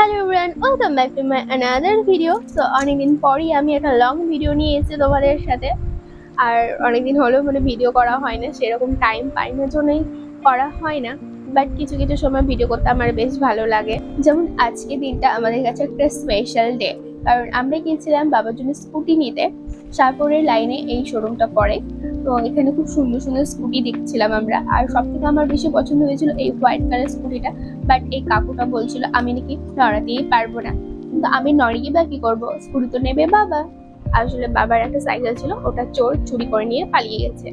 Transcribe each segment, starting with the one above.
Hello everyone welcome back to my another video so অনেকদিন পরই আমি একটা লং ভিডিও নিয়ে এসেছি তোমাদের সাথে। আর অনেকদিন হলেও মানে ভিডিও করা হয় না, সেরকম টাইম পাই না জন্যই করা হয় না। বাট কিছু কিছু সময় ভিডিও করতে আমার বেশ ভালো লাগে। যেমন আজকে দিনটা আমাদের কাছে একটা স্পেশাল ডে কারণ আমরা গিয়েছিলাম বাবার জন্য স্কুটি নিতে। শাহপুরের লাইনে এই শোরুমটা পড়ে। তো এখানে খুব সুন্দর সুন্দর স্কুটি দেখছিলাম আমরা। আর সব থেকে আমার বেশি পছন্দ হয়েছিল এই হোয়াইট কালার স্কুটিটা। বাট এই কাকুটা বলছিল, আমি নাকি নড়াতেই পারব না। কিন্তু আমি নড়িয়ে বা কি করব? স্কুটি তো নেবে বাবা। আসলে বাবার একটা সাইকেল ছিল, ওটা চোর চুরি করে নিয়ে পালিয়ে গেছে।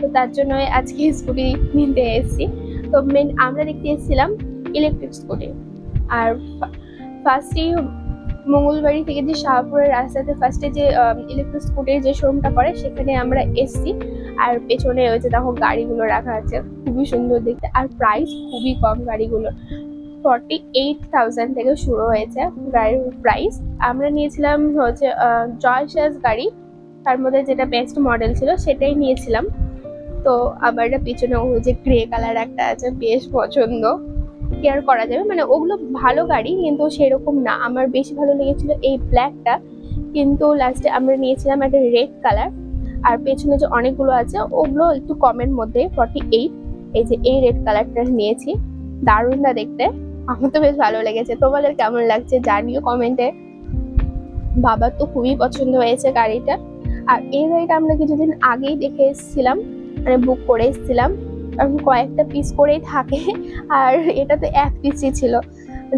তো তার জন্য আজকে স্কুটি নিতে এসেছি। তো মেন আমরা দেখতে এসেছিলাম ইলেকট্রিক স্কুটি আর ফার্স্টেই মঙ্গলবাড়ি থেকে যে শাহপুরের রাস্তাতে ফার্স্টে যে ইলেকট্রিক স্কুটির যে শোরুমটা পড়ে সেখানে আমরা এসছি। আর পেছনে ওই যে দেখো গাড়িগুলো রাখা আছে, খুবই সুন্দর দেখতে। আর প্রাইস খুবই কম গাড়িগুলো। ফর্টি এইট থাউজেন্ড থেকে শুরু হয়েছে গাড়ির প্রাইস আমরা নিয়েছিলাম হচ্ছে জয় শ্বাস গাড়ি। তার মধ্যে যেটা বেস্ট মডেল ছিল, সেটাই নিয়েছিলাম। তো আবার পিছনে ওই যে গ্রে কালার একটা আছে, বেশ পছন্দ। কেয়ার করা যাবে। মানে ওগুলো ভালো গাড়ি কিন্তু সেরকম না। আমার বেশি ভালো লেগেছিল এই ব্ল্যাকটা কিন্তু লাস্টে আমরা নিয়েছিলাম একটা রেড কালার আর পেছনে যে অনেকগুলো আছে, ওগুলো একটু কমের মধ্যে ফর্টি এইট এই যে এই রেড কালারটা নিয়েছি। দারুণ না দেখতে। আমার তো বেশ ভালো লেগেছে। তোমাদের কেমন লাগছে জানিও কমেন্টে বাবার তো খুবই পছন্দ হয়েছে গাড়িটা। আর এই গাড়িটা আমরা কিছুদিন আগেই দেখে এসেছিলাম। মানে বুক করে এসেছিলাম। কারণ কয়েকটা পিস করেই থাকে আর এটা তো এক পিসই ছিল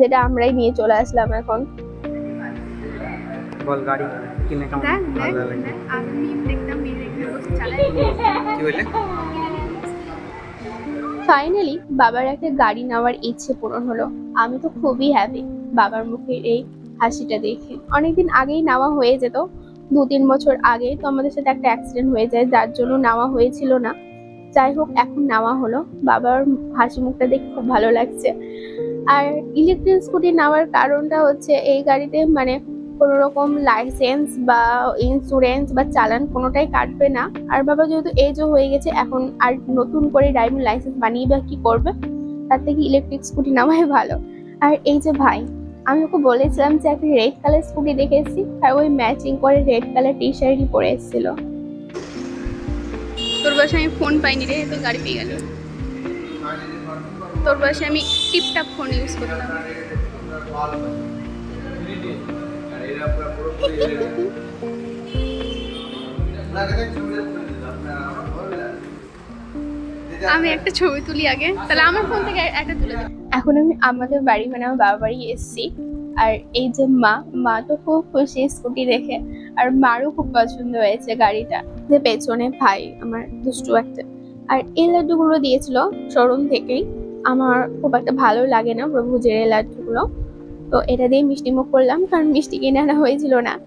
যেটা আমরাই নিয়ে চলে আসলাম এখন। বল গাড়ি কিনে কেমন দেখ দেখ ভালো লাগে আমি দেখতাম মিম চালাই কি বলে ফাইনালি বাবার একটা গাড়ি নেওয়ার ইচ্ছে পূরণ হলো। আমি তো খুবই হ্যাপি বাবার মুখে এই হাসিটা দেখে। অনেকদিন আগেই নেওয়া হয়ে যেত দু তিন বছর আগে তো আমাদের সাথে একটা অ্যাক্সিডেন্ট হয়ে যায় যার জন্য নেওয়া হয়েছিল না। যাই হোক এখন নেওয়া হলো। বাবার হাসি মুখটা দেখে খুব ভালো লাগছে। আর ইলেকট্রিক স্কুটি নেওয়ার কারণটা হচ্ছে, এই গাড়িতে মানে কোনো রকম লাইসেন্স বা ইন্স্যুরেন্স বা চালান কোনোটাই কাটবে না। আর বাবা যেহেতু এজও হয়ে গেছে, এখন আর নতুন করে ড্রাইভিং লাইসেন্স বানিয়ে বা কি করবে, তার থেকে ইলেকট্রিক স্কুটি নেওয়াই ভালো। আর এই যে ভাই, আমি ওকে বলেছিলাম যে একটা রেড কালার স্কুটি দেখে এসেছি, আর ওই ম্যাচিং করে রেড কালার টি শার্টই পরে এসেছিল। তোর বাসায় আমি ফোন পাইনি রে, তো গাড়ি পেয়ে গেল। তোর বাসায় আমি টিপটাপ ফোন ইউজ করলাম আমি একটা ছবি তুলি আগে, তাহলে আমার ফোন থেকে একটা তুলে এখন আমি আমাদের বাড়ি মানে আমার বাবা বাড়ি এসেছি। আর এই যে মা মা তো খুব খুশি, স্কুটি দেখে। আর মারও খুব পছন্দ হয়েছে গাড়িটা। পেছনে ভাই, আমার দুষ্টু একটা। আর এই লাড্ডুগুলো দিয়েছিল শোরুম থেকেই। আমার খুব একটা ভালো লাগে না প্রভুজের এই লাড্ডুগুলো। তো এটা দিয়ে মিষ্টি মুখ করলাম, কারণ মিষ্টি কিনে আনা হয়েছিল না।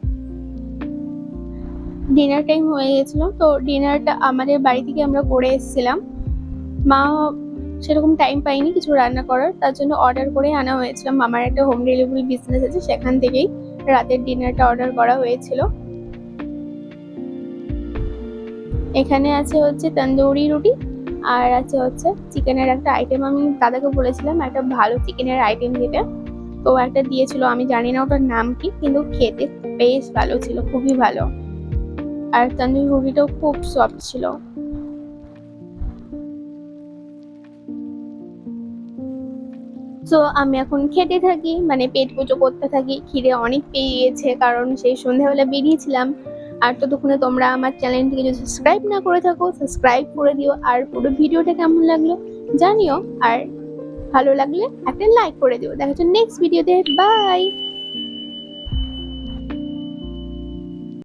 ডিনার টাইম হয়ে গেছিল, তো ডিনারটা আমাদের বাড়ি থেকে আমরা করে এসেছিলাম। মা সেরকম টাইম পাইনি কিছু রান্না করার, তার জন্য অর্ডার করে আনা হয়েছিল। মামার একটা হোম ডেলিভারি বিজনেস আছে সেখান থেকেই। রাতের ডিনারটা অর্ডার করা হয়েছিল। এখানে আছে হচ্ছে তন্দুরি রুটি, আর আছে হচ্ছে চিকেনের একটা আইটেম আমি দাদাকে বলেছিলাম একটা ভালো চিকেনের আইটেম দিতে তো একটা দিয়েছিল, আমি জানি না ওটার নাম কি, কিন্তু খেতে বেশ ভালো ছিল, খুবই ভালো। আর তন্দুরি রুটিটাও খুব সফট ছিল। তো আমি এখন খেতে থাকি মানে পেট পুজো করতে থাকি, খিদে অনেক পেয়ে গিয়েছে, কারণ সেই সন্ধ্যাবেলা বেরিয়েছিলাম। আর ততক্ষণে তোমরা আমার চ্যানেলটিকে যদি সাবস্ক্রাইব না করে থাকো সাবস্ক্রাইব করে দিও, আর পুরো ভিডিওটা কেমন লাগল জানিও, আর ভালো লাগলে একটা লাইক করে দিও। দেখা যাচ্ছে নেক্সট ভিডিওতে বাই